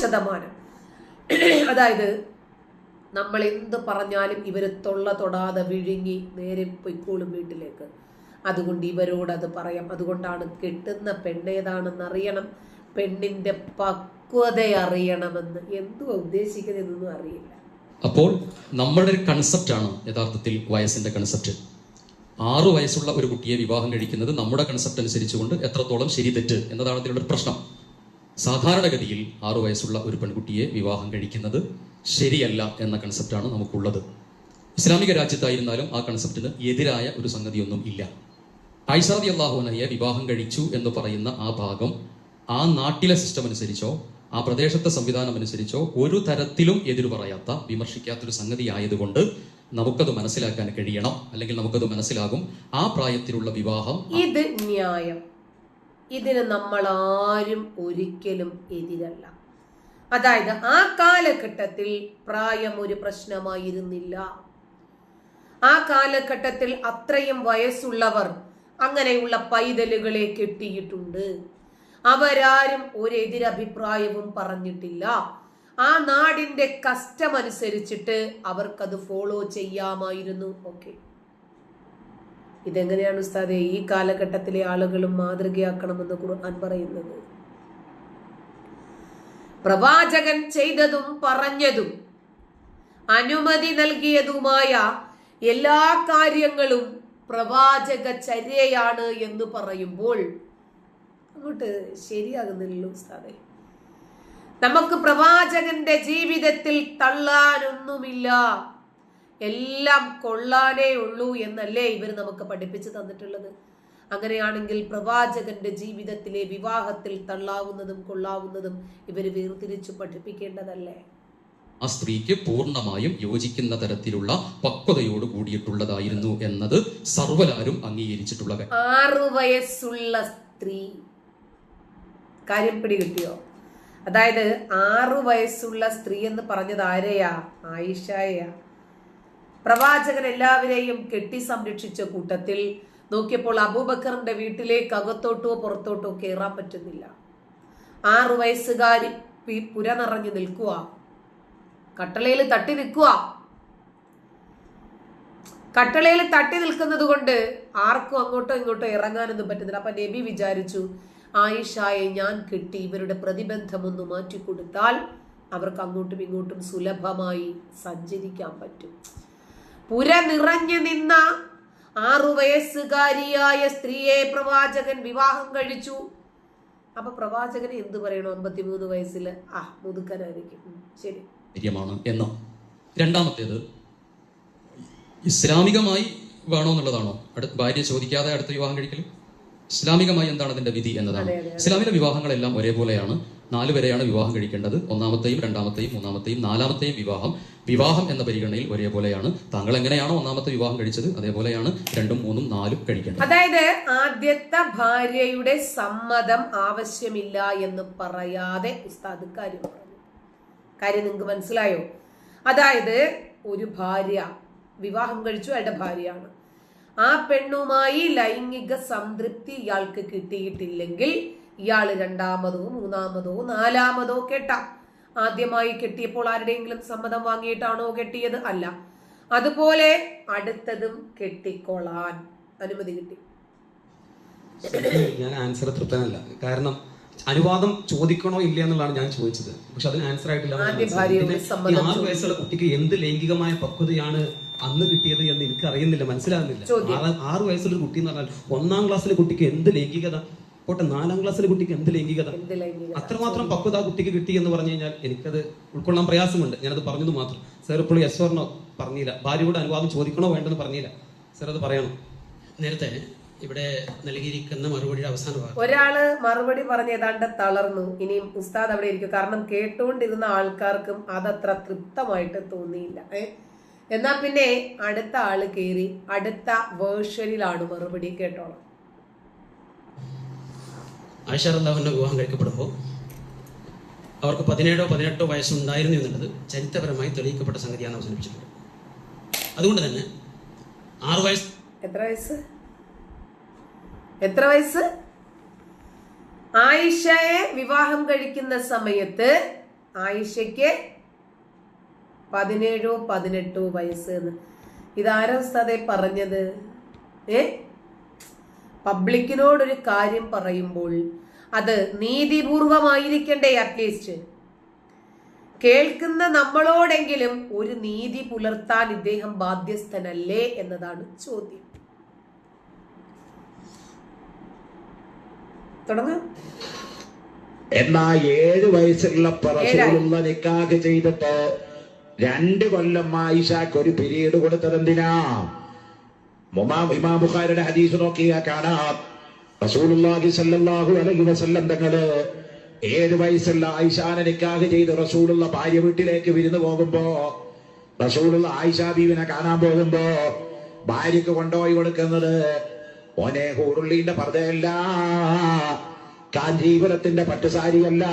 ശതമാനം. അതായത് നമ്മൾ എന്ത് പറഞ്ഞാലും ഇവർ തൊള്ള തൊടാതെ വിഴുങ്ങി നേരെ പൊയ്ക്കോളും വീട്ടിലേക്ക്. അതുകൊണ്ട് ഇവരോട് പറയാം. അതുകൊണ്ടാണ് കെട്ടുന്ന പെണ്ണേതാണെന്ന് അറിയണം. പെണ്ണിന്റെ പക്വത അറിയണമെന്ന്. എന്തുവാ ഉദ്ദേശിക്കുന്നതെന്നൊന്നും അറിയില്ല. അപ്പോൾ നമ്മളുടെ ഒരു ആണ് യഥാർത്ഥത്തിൽ വയസ്സിന്റെ കൺസെപ്റ്റ് ആറു വയസ്സുള്ള ഒരു കുട്ടിയെ വിവാഹം കഴിക്കുന്നത് നമ്മുടെ കൺസെപ്റ്റ് അനുസരിച്ചുകൊണ്ട് എത്രത്തോളം ശരി തെറ്റ് എന്നതാണ് ഇതിലുള്ള പ്രശ്നം. സാധാരണഗതിയിൽ ആറു വയസ്സുള്ള ഒരു പെൺകുട്ടിയെ വിവാഹം കഴിക്കുന്നത് ശരിയല്ല എന്ന കൺസെപ്റ്റാണ് നമുക്കുള്ളത്. ഇസ്ലാമിക രാജ്യത്തായിരുന്നാലും ആ കൺസെപ്റ്റിന് എതിരായ ഒരു സംഗതിയൊന്നും ഇല്ല. ഐഷാദി അള്ളാഹുനയെ വിവാഹം കഴിച്ചു എന്ന് പറയുന്ന ആ ഭാഗം ആ നാട്ടിലെ സിസ്റ്റം അനുസരിച്ചോ ആ പ്രദേശത്തെ സംവിധാനം അനുസരിച്ചോ ഒരു തരത്തിലും എതിരു പറയാത്ത വിമർശിക്കാത്തൊരു സംഗതി ആയതുകൊണ്ട് നമുക്കത് മനസ്സിലാക്കാൻ കഴിയണം. അല്ലെങ്കിൽ നമുക്കത് മനസ്സിലാകും. ആ പ്രായത്തിലുള്ള വിവാഹം ഇത് ന്യായം. ഇതിന് നമ്മൾ ആരും ഒരിക്കലും എതിരല്ല. അതായത് ആ കാലഘട്ടത്തിൽ പ്രായം ഒരു പ്രശ്നമായിരുന്നില്ല. ആ കാലഘട്ടത്തിൽ അത്രയും വയസ്സുള്ളവർ അങ്ങനെയുള്ള പൈതലുകളെ കെട്ടിയിട്ടുണ്ട്. അവരാരും ഒരെതിരഭിപ്രായവും പറഞ്ഞിട്ടില്ല. ആ നാടിന്റെ കസ്റ്റം അനുസരിച്ചിട്ട് അവർക്കത് ഫോളോ ചെയ്യാമായിരുന്നു ഓക്കെ ഇതെങ്ങനെയാണ് ഉസ്താദെ ഈ കാലഘട്ടത്തിലെ ആളുകളും മാതൃകയാക്കണമെന്ന് ഖുർആൻ പറയുന്നത്? പ്രവാചകൻ ചെയ്തതും പറഞ്ഞതും അനുമതി നൽകിയതുമായ എല്ലാ കാര്യങ്ങളും പ്രവാചക ചര്യയാണ് എന്ന് പറയുമ്പോൾ അങ്ങോട്ട് ശരിയാകുന്നില്ലല്ലോ ഉസ്താദെ. നമുക്ക് പ്രവാചകന്റെ ജീവിതത്തിൽ തള്ളാനൊന്നുമില്ല. എല്ലാം കൊള്ളാനേ ഉള്ളൂ എന്നല്ലേ ഇവർ നമുക്ക് പഠിപ്പിച്ചു തന്നിട്ടുള്ളത്? അങ്ങനെയാണെങ്കിൽ പ്രവാചകന്റെ ജീവിതത്തിലെ വിവാഹത്തിൽ തള്ളാവുന്നതും കൊള്ളാവുന്നതും ഇവർ വേർതിരിച്ചു പഠിപ്പിക്കേണ്ടതല്ലേ? ആ സ്ത്രീക്ക് പൂർണമായും യോജിക്കുന്ന തരത്തിലുള്ള പക്വതയോട് കൂടിയിട്ടുള്ളതായിരുന്നു എന്നത് സർവലാരും അംഗീകരിച്ചിട്ടുള്ളത്. ആറു വയസ്സുള്ള സ്ത്രീ. കാര്യം പിടികിട്ടിയോ? അതായത് ആറു വയസ്സുള്ള സ്ത്രീ എന്ന് പറഞ്ഞത് ആരെയാ? ആയിഷായ. പ്രവാചകൻ എല്ലാവരെയും കെട്ടി സംരക്ഷിച്ച കൂട്ടത്തിൽ നോക്കിയപ്പോൾ അബൂബക്കറിന്റെ വീട്ടിലേക്ക് അകത്തോട്ടോ പുറത്തോട്ടോ കയറാൻ പറ്റുന്നില്ല. ആറു വയസ്സുകാരി പുര നിറഞ്ഞു നിൽക്കുക. കട്ടളയിൽ തട്ടി നിൽക്കുക. കട്ടളയിൽ തട്ടി നിൽക്കുന്നത് കൊണ്ട് ആർക്കും അങ്ങോട്ടോ ഇങ്ങോട്ടോ ഇറങ്ങാനൊന്നും പറ്റുന്നില്ല. അപ്പൊ നബി വിചാരിച്ചു ആയിഷായെ ഞാൻ കിട്ടി ഇവരുടെ പ്രതിബന്ധം ഒന്ന് മാറ്റിക്കൊടുത്താൽ അവർക്ക് അങ്ങോട്ടും ഇങ്ങോട്ടും സുലഭമായി സഞ്ചരിക്കാൻ പറ്റും. പുര നിറഞ്ഞു നിന്ന ആറു വയസ്സുകാരിയായ സ്ത്രീയെ പ്രവാചകൻ വിവാഹം കഴിച്ചു. അപ്പൊ പ്രവാചകൻ എന്ത് പറയണോ അമ്പത്തിമൂന്ന് വയസ്സിൽ ആ മുതുക്കനായിരിക്കും. ശരി. കാര്യമാണ് എന്ന്? രണ്ടാമത്തേത് ഇസ്ലാമികമായി വേണോ എന്നുള്ളതാണോ? അടുത്ത ഭാര്യ ചോദിക്കാതെ അടുത്ത വിവാഹം കഴിക്കൽ ഇസ്ലാമികമായി എന്താണ് അതിന്റെ വിധി എന്നതാണ്. ഇസ്ലാമിലെ വിവാഹങ്ങളെല്ലാം ഒരേപോലെയാണ്. നാല് വരെയാണ് വിവാഹം കഴിക്കേണ്ടത്. ഒന്നാമത്തെയും രണ്ടാമത്തെയും മൂന്നാമത്തെയും നാലാമത്തെയും വിവാഹം. വിവാഹം എന്ന പരിഗണനയിൽ ഒരേപോലെയാണ്. താങ്കൾ എങ്ങനെയാണോ ഒന്നാമത്തെ വിവാഹം കഴിച്ചത് അതേപോലെയാണ് രണ്ടും മൂന്നും നാലും കഴിക്കേണ്ടത്. അതായത് ആദ്യത്തെ ഭാര്യയുടെ സമ്മതം ആവശ്യമില്ല എന്ന് പറയാതെ ഉസ്താദ് കാര്യം കാര്യം നിങ്ങൾക്ക് മനസ്സിലായോ? അതായത് ഒരു ഭാര്യ വിവാഹം കഴിച്ചു അയാളുടെ ഭാര്യയാണ്. ആ പെണ്ണുമായി ലൈംഗിക സംതൃപ്തി ഇയാൾക്ക് കിട്ടിയിട്ടില്ലെങ്കിൽ ഇയാൾ രണ്ടാമതോ മൂന്നാമതോ നാലാമതോ കെട്ടാം. ആദ്യമായി കെട്ടിയപ്പോൾ ആരുടെയെങ്കിലും സമ്മതം വാങ്ങിയിട്ടാണോ കെട്ടിയത്? അല്ല. അതുപോലെ അടുത്തതും കെട്ടിക്കൊള്ളാൻ അനുമതി കിട്ടി. ഞാൻ ആൻസർ തൃപ്തനല്ല. കാരണം അനുവാദം ചോദിക്കണോ ഇല്ല എന്നുള്ളതാണ് ഞാൻ ചോദിച്ചത്. പക്ഷെ അതിന് ആൻസർ ആയിട്ടില്ല ആറ് വയസ്സുള്ള കുട്ടിക്ക് എന്ത് ലൈംഗികമായ പക്വതയാണ് അന്ന് കിട്ടിയത് എന്ന് എനിക്ക് അറിയുന്നില്ല മനസ്സിലാകുന്നില്ല ആറ് വയസ്സുള്ള കുട്ടി എന്ന് പറഞ്ഞാൽ ഒന്നാം ക്ലാസ്സിലെ കുട്ടിക്ക് എന്ത് ലൈംഗികത പോട്ടെ നാലാം ക്ലാസ്സിലെ കുട്ടിക്ക് എന്ത് ലൈംഗികത? അത്രമാത്രം പക്വത ആ കുട്ടിക്ക് കിട്ടി എന്ന് പറഞ്ഞു കഴിഞ്ഞാൽ എനിക്കത് ഉൾക്കൊള്ളാൻ പ്രയാസമുണ്ട്. ഞാനത് പറഞ്ഞത് മാത്രം. സർ ഇപ്പോൾ യെസ് ഓർണോ പറഞ്ഞില്ല. ഭാര്യയോട് അനുവാദം ചോദിക്കണോ വേണ്ടെന്ന് പറഞ്ഞില്ല. സർ അത് പറയണം? നേരത്തെ ഇവിടെ നൽകിയിരിക്കുന്ന മറുപടിയുടെ അവസാന ഭാഗം. ഒരാൾ മറുപടി പറഞ്ഞ് ഏതാണ്ട് തളർന്നു. ഇനിയും ഉസ്താദ് അവിടെ ഇരിക്കും. കാരണം കേട്ടുകൊണ്ടിരുന്ന ആൾക്കാർക്കും അതത്ര തൃപ്തമായിട്ട് തോന്നിയില്ല. എന്നാ പിന്നെ അടുത്ത ആൾ കേറി അടുത്ത വേർഷനിലാണ് മറുപടി കേട്ടോളാം. ആയിഷ അള്ളാഹുവിന്റെ വിവാഹം കഴിക്കപ്പെടുമ്പോൾ അവർക്ക് പതിനേഴോ പതിനെട്ടോ വയസ്സുണ്ടായിരുന്നു എന്നുള്ളത് ചരിത്രപരമായി തെളിയിക്കപ്പെട്ട സംഗതിയാണ് അവസാനിപ്പിച്ചിട്ടുള്ളത് അതുകൊണ്ട് തന്നെ ആറു വയസ്സ് എത്ര വയസ്സ്? എത്ര വയസ്സ്? ആയിഷയെ വിവാഹം കഴിക്കുന്ന സമയത്ത് ആയിഷയ്ക്ക് പതിനേഴോ പതിനെട്ടോ വയസ്സ് എന്ന്. ഇതാരോ ഉസ്താദെ പറഞ്ഞത്? ഏ? പബ്ലിക്കിനോടൊരു കാര്യം പറയുമ്പോൾ അത് നീതിപൂർവമായിരിക്കണ്ടേ അറ്റ്ലീസ്റ്റ്? കേൾക്കുന്ന നമ്മളോടെങ്കിലും ഒരു നീതി പുലർത്താൻ ഇദ്ദേഹം ബാധ്യസ്ഥനല്ലേ എന്നതാണ് ചോദ്യം. തുടങ്ങാം. എന്നാ ഏഴ് വയസ്സുള്ള. റസൂലുള്ള നിക്കാഹ് ചെയ്തിട്ട് രണ്ട് കൊല്ലം ആയിഷാക്ക് ഒരു പിരീഡ് കൊടുത്തത് എന്തിനാ മുമാ- ഇമാം ബുഖാരിയുടെ ഹദീസ് നോക്കിയാൽ കാണാം. റസൂലുള്ളാഹി സല്ലല്ലാഹു അലൈഹി വസല്ലം തങ്ങൾ ഏഴ് വയസ്സുള്ള ആയിഷാനെ നിക്കാഹ് ചെയ്ത് റസൂലുള്ള ഭാര്യ വീട്ടിലേക്ക് വിരുന്ന് പോകുമ്പോ റസൂലുള്ള ആയിഷ ബീവിനെ കാണാൻ പോകുമ്പോ ഭാര്യക്ക് കൊണ്ടുപോയി കൊടുക്കുന്നത് ഓനെ ഹൂറുള്ളീന്റെ പർദ്ദയല്ല കാഞ്ചീപുരത്തിന്റെ പട്ടുസാരിയല്ല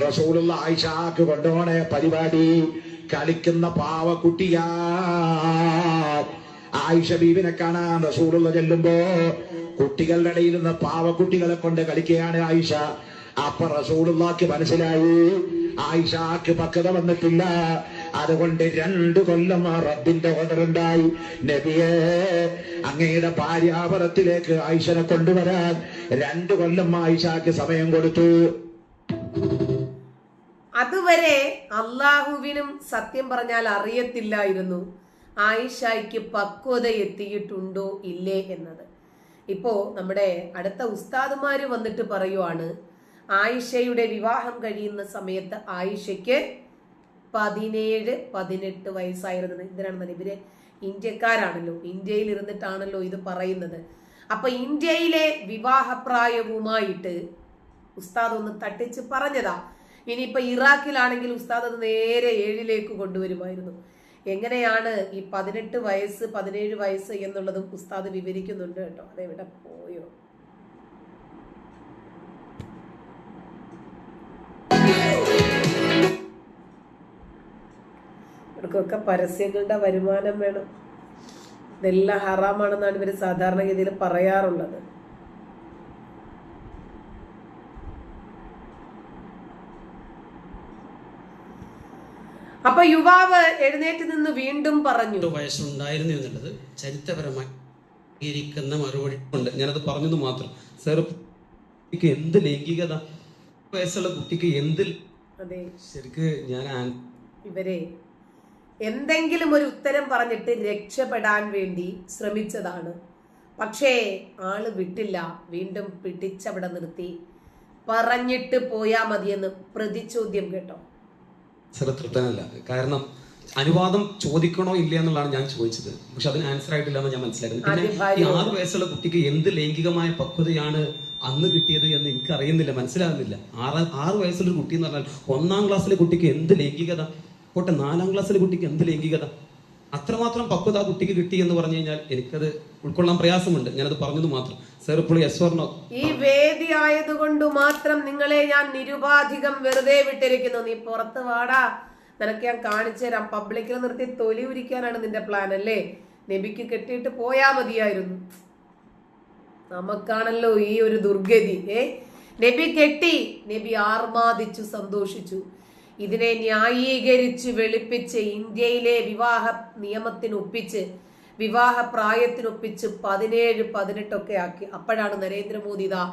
റസൂലുള്ള ആയിഷാക്ക് കൊണ്ടുപോണേ പരിപാടി കളിക്കുന്ന പാവക്കുട്ടിയാ. ആയിഷ ബീവിനെ കാണാൻ റസൂലുള്ള ചെല്ലുമ്പോ കുട്ടികളുടെ ഇടയിൽ നിന്ന് പാവക്കുട്ടികളെ കൊണ്ട് കളിക്കുകയാണ് ആയിഷ. അപ്പൊ റസൂലുള്ളാക്ക് മനസ്സിലായി. ആയിഷാക്ക് പക്വത വന്നിട്ടില്ല. അതുകൊണ്ട് രണ്ടു കൊല്ലം ആ റബ്ബിന്റെ ഓർഡർ ഉണ്ടായി നബിയെ അങ്ങയുടെ ഭാര്യാപരത്തിലേക്ക് ആയിഷനെ കൊണ്ടുവരാൻ രണ്ടു കൊല്ലം ആയിഷാക്ക് സമയം കൊടുത്തു. അതുവരെ അള്ളാഹുവിനും സത്യം പറഞ്ഞാൽ അറിയത്തില്ലായിരുന്നു. ആയിഷായ്ക്ക് പക്വത എത്തിയിട്ടുണ്ടോ ഇല്ലേ എന്നത്. ഇപ്പോ നമ്മുടെ അടുത്ത ഉസ്താദുമാര് വന്നിട്ട് പറയുവാണ് ആയിഷയുടെ വിവാഹം കഴിയുന്ന സമയത്ത് ആയിഷയ്ക്ക് പതിനേഴ് പതിനെട്ട് വയസ്സായിരുന്നത്. ഇതിനാണ് ഇവർ ഇന്ത്യക്കാരാണല്ലോ. ഇന്ത്യയിൽ ഇരുന്നിട്ടാണല്ലോ ഇത് പറയുന്നത്. അപ്പൊ ഇന്ത്യയിലെ വിവാഹപ്രായവുമായിട്ട് ഉസ്താദ് ഒന്ന് തട്ടിച്ച് പറഞ്ഞതാ. ഇനിയിപ്പോ ഇറാഖിലാണെങ്കിൽ ഉസ്താദ് അത് നേരെ ഏഴിലേക്ക് കൊണ്ടുവരുമായിരുന്നു. എങ്ങനെയാണ് ഈ പതിനെട്ട് വയസ്സ് പതിനേഴ് വയസ്സ് എന്നുള്ളതും ഉസ്താദ് വിവരിക്കുന്നുണ്ട് കേട്ടോ. അതെവിടെ പോയോ? ഇവർക്കൊക്കെ പരസ്യങ്ങളുടെ വരുമാനം വേണം. ഇതെല്ലാം ഹറാമാണെന്നാണ് ഇവർ സാധാരണഗതിയിൽ പറയാറുള്ളത്. അപ്പൊ യുവാവ് എഴുന്നേറ്റ് നിന്ന് വീണ്ടും പറഞ്ഞു. വയസ്സുണ്ടായിരുന്നു എന്നുള്ളത് ചരിത്രപരമായി ഇരിക്കുന്ന മറുപടി ഉണ്ട് ഞാനത് പറഞ്ഞത് മാത്രം. സാർ കുട്ടിക്ക് എന്ത് ലൈംഗികത? വയസ്സുള്ള കുട്ടിക്ക് എന്ത് ശരിക്ക് ഞാൻ ഇവരെ എന്തെങ്കിലും ഒരു ഉത്തരം പറഞ്ഞിട്ട് രക്ഷപ്പെടാൻ വേണ്ടി ശ്രമിച്ചതാണ്. പക്ഷേ ആൾ വിട്ടില്ല. വീണ്ടും പിടിച്ചവിടെ നിർത്തി. പറഞ്ഞിട്ട് പോയാ മതിയെന്ന് പ്രതിചോദ്യം കേട്ടോ. സാർ തൃപ്തനല്ല. കാരണം അനുവാദം ചോദിക്കണോ ഇല്ല എന്നുള്ളതാണ് ഞാൻ ചോദിച്ചത്. പക്ഷെ അതിന് ആൻസർ ആയിട്ടില്ല എന്ന് ഞാൻ മനസ്സിലാക്കുന്നത് പിന്നെ ഈ ആറ് വയസ്സുള്ള കുട്ടിക്ക് എന്ത് ലൈംഗികമായ പക്വതയാണ് അന്ന് കിട്ടിയത് എന്ന് എനിക്ക് അറിയുന്നില്ല മനസ്സിലാകുന്നില്ല. ആറ് ആറ് വയസ്സുള്ള കുട്ടി എന്ന് പറഞ്ഞാൽ ഒന്നാം ക്ലാസ്സിലെ കുട്ടിക്ക് എന്ത് ലൈംഗികത? പോട്ടെ നാലാം ക്ലാസ്സിലെ കുട്ടിക്ക് എന്ത് ലൈംഗികത? അത്രമാത്രം പക്വത കുട്ടിക്ക് കിട്ടി എന്ന് പറഞ്ഞു കഴിഞ്ഞാൽ എനിക്കത് ഉൾക്കൊള്ളാൻ പ്രയാസമുണ്ട്. ഞാനത് പറഞ്ഞത് മാത്രം. സാർ ഇപ്പോൾ പറഞ്ഞോ ഈ വേദി ആയതുകൊണ്ട് മാത്രം നിങ്ങളെ ഞാൻ നിരുപാധികം വെറുതെ വിട്ടിരിക്കുന്നു. നീ പുറത്ത് വാടാ. നിനക്ക് ഞാൻ കാണിച്ചു തരാം. പബ്ലിക്കിൽ നിർത്തി തൊലി ഉരിക്കാനാണ് നിന്റെ പ്ലാൻ അല്ലേ? നബിക്ക് കെട്ടിയിട്ട് പോയാ മതിയായിരുന്നു. നമുക്കാണല്ലോ ഈ ഒരു ദുർഗതി. ഏ? നബി കെട്ടി. നബി ആർമാദിച്ചു സന്തോഷിച്ചു. ഇതിനെ ന്യായീകരിച്ച് വെളുപ്പിച്ച് ഇന്ത്യയിലെ വിവാഹ നിയമത്തിനൊപ്പിച്ച് വിവാഹ പ്രായത്തിനൊപ്പിച്ച് പതിനേഴ് പതിനെട്ടൊക്കെ ആക്കി. അപ്പോഴാണ് നരേന്ദ്രമോദി ഇതാ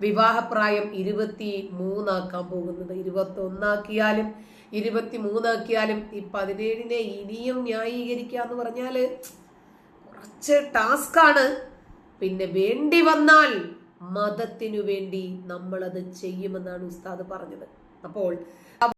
വിവാഹപ്രായം ഇരുപത്തി മൂന്നാക്കാൻ പോകുന്നത്. ഇരുപത്തി ഒന്നാക്കിയാലും ഇരുപത്തി മൂന്നാക്കിയാലും ഈ പതിനേഴിനെ ഇനിയും ന്യായീകരിക്കുക എന്ന് പറഞ്ഞാൽ കുറച്ച് ടാസ്കാണ് പിന്നെ വേണ്ടി വന്നാൽ മതത്തിനു വേണ്ടി നമ്മളത് ചെയ്യുമെന്നാണ് ഉസ്താദ് പറഞ്ഞത്. അപ്പോൾ